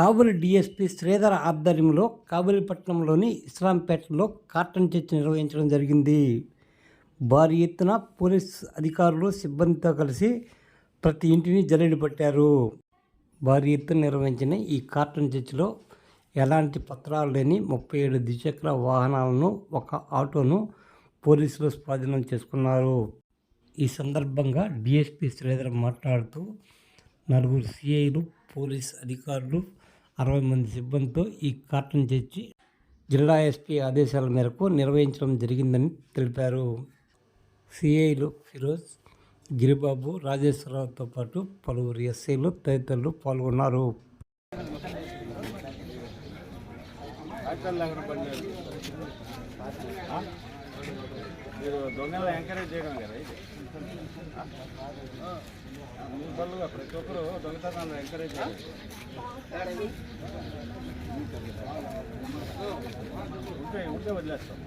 Kabuli DSP Sridhar ఆధ్వర్యంలో కాబూలిపట్నంలోని ఇస్లాంపేటలో కార్టన్ చర్చ నిర్వహించడం జరిగింది. భారీ ఎత్తున పోలీస్ అధికారులు సిబ్బందితో కలిసి ప్రతి ఇంటిని జల్లెడ పట్టారు. భారీ ఎత్తున నిర్వహించిన ఈ కార్టన్ చర్చిలో ఎలాంటి పత్రాలు లేని ముప్పై ఏడు ద్విచక్ర వాహనాలను ఒక ఆటోను పోలీసులు స్వాధీనం చేసుకున్నారు. ఈ సందర్భంగా డిఎస్పీ శ్రీధర్ మాట్లాడుతూ నలుగురు సిఐలు పోలీస్ అధికారులు అరవై మంది సిబ్బందితో ఈ కార్టన్ చర్చి జిల్లా ఎస్పీ ఆదేశాల మేరకు నిర్వహించడం జరిగిందని తెలిపారు. సిఐలు ఫిరోజ్ గిరిబాబు రాజేశ్వరరావుతో పాటు పలువురు ఎస్ఐలు తదితరులు పాల్గొన్నారు. మీరు దొంగలు ఎంకరేజ్ చేయడం కదా ఇది? మీ ప్రతి ఒక్కరు దొంగతనాలు ఎంకరేజ్ చేయాలి. ఉంటే ఉంటే వదిలేస్తాం.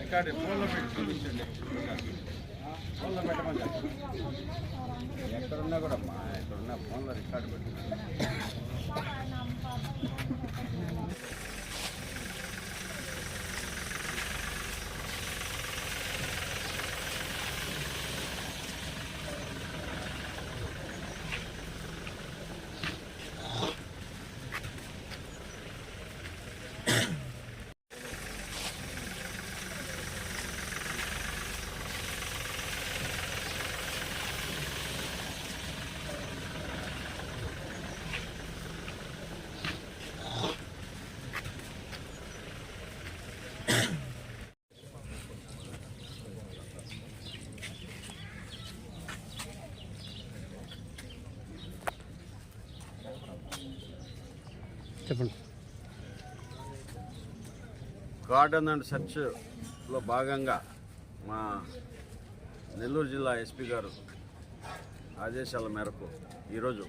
రికార్డు ఫోన్లో పెట్టి ఫోన్లో పెట్టమని ఎక్కడున్నా కూడా అమ్మా ఎక్కడున్నా ఫోన్లో రికార్డు పెట్టి చెప్పండి. గార్డెన్ అండ్ సెర్చ్లో భాగంగా మా నెల్లూరు జిల్లా ఎస్పీ గారు ఆదేశాల మేరకు ఈరోజు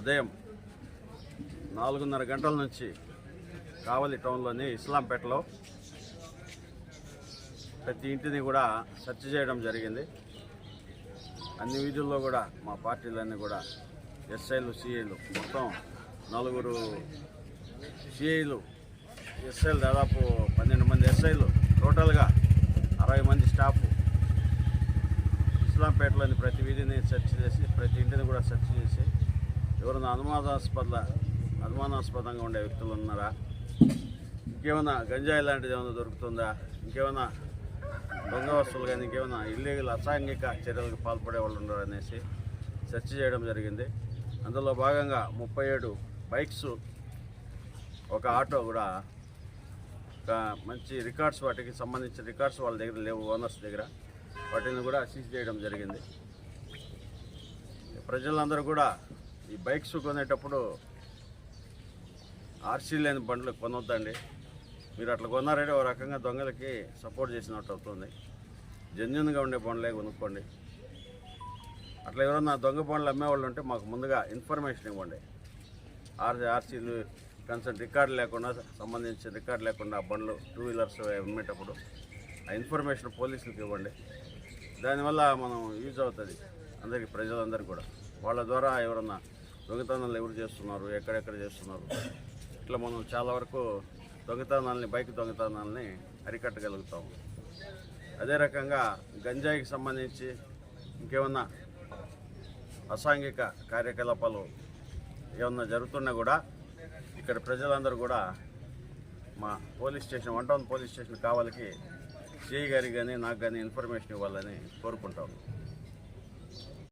ఉదయం నాలుగున్నర గంటల నుంచి కావలి టౌన్లోని ఇస్లాంపేటలో ప్రతి ఇంటిని కూడా సెర్చ్ చేయడం జరిగింది. అన్ని వీధుల్లో కూడా మా పార్టీలన్నీ కూడా ఎస్ఐలు సిఐలు మొత్తం నలుగురు సిఐలు ఎస్ఐలు దాదాపు పన్నెండు మంది ఎస్ఐలు టోటల్గా అరవై మంది స్టాఫ్. ఇస్లాంపేటలోని ప్రతి వీధిని సెర్చ్ చేసి ప్రతి ఇంటిని కూడా సెర్చ్ చేసి ఎవరైనా అనుమానాస్పద అనుమానాస్పదంగా ఉండే వ్యక్తులు ఉన్నారా? ఇంకేమైనా గంజాయి లాంటిది ఏమైనా దొరుకుతుందా? ఇంకేమైనా దొంగ వస్తువులు కానీ ఇంకేమైనా ఇల్లీగల్ అసాంఘిక చర్యలకు పాల్పడే వాళ్ళు ఉన్నారనేసి సెర్చ్ చేయడం జరిగింది. అందులో భాగంగా ముప్పై ఏడు బైక్స్ ఒక ఆటో కూడా ఒక మంచి రికార్డ్స్ వాటికి సంబంధించిన రికార్డ్స్ వాళ్ళ దగ్గర లేవు ఓనర్స్ దగ్గర. వాటిని కూడా సీజ్ చేయడం జరిగింది. ప్రజలందరూ కూడా ఈ బైక్స్ కొనేటప్పుడు ఆర్సీ లేని బండ్లు కొనొద్దండి. మీరు అట్లా కొన్నారంటే ఒక రకంగా దొంగలకి సపోర్ట్ చేసినట్టు అవుతుంది. జెన్యున్గా ఉండే బండ్లే కొనుక్కోండి. అట్లా ఎవరన్నా దొంగ బండ్లు అమ్మేవాళ్ళు ఉంటే మాకు ముందుగా ఇన్ఫర్మేషన్ ఇవ్వండి. ఆర్సీ ఆర్సీలు కన్సర్న్ రికార్డు లేకుండా సంబంధించిన రికార్డు లేకుండా బండ్లు టూ వీలర్స్ అమ్మేటప్పుడు ఆ ఇన్ఫర్మేషన్ పోలీసులకు ఇవ్వండి. దానివల్ల మనం యూజ్ అవుతుంది అందరికీ ప్రజలందరికీ కూడా. వాళ్ళ ద్వారా ఎవరన్నా దొంగతనాలు ఎవరు చేస్తున్నారు ఎక్కడెక్కడ చేస్తున్నారు ఇట్లా మనం చాలా వరకు దొంగతనాలని బైక్ దొంగతనాలని అరికట్టగలుగుతాము అదే రకంగా గంజాయికి సంబంధించి ఇంకేమన్నా అసాంఘిక కార్యకలాపాలు ఏమన్నా జరుగుతున్నా కూడా ఇక్కడ ప్రజలందరూ కూడా మా police station one town police station కావాలకి CI గారికి కానీ నాకు కానీ ఇన్ఫర్మేషన్ ఇవ్వాలని కోరుకుంటాము.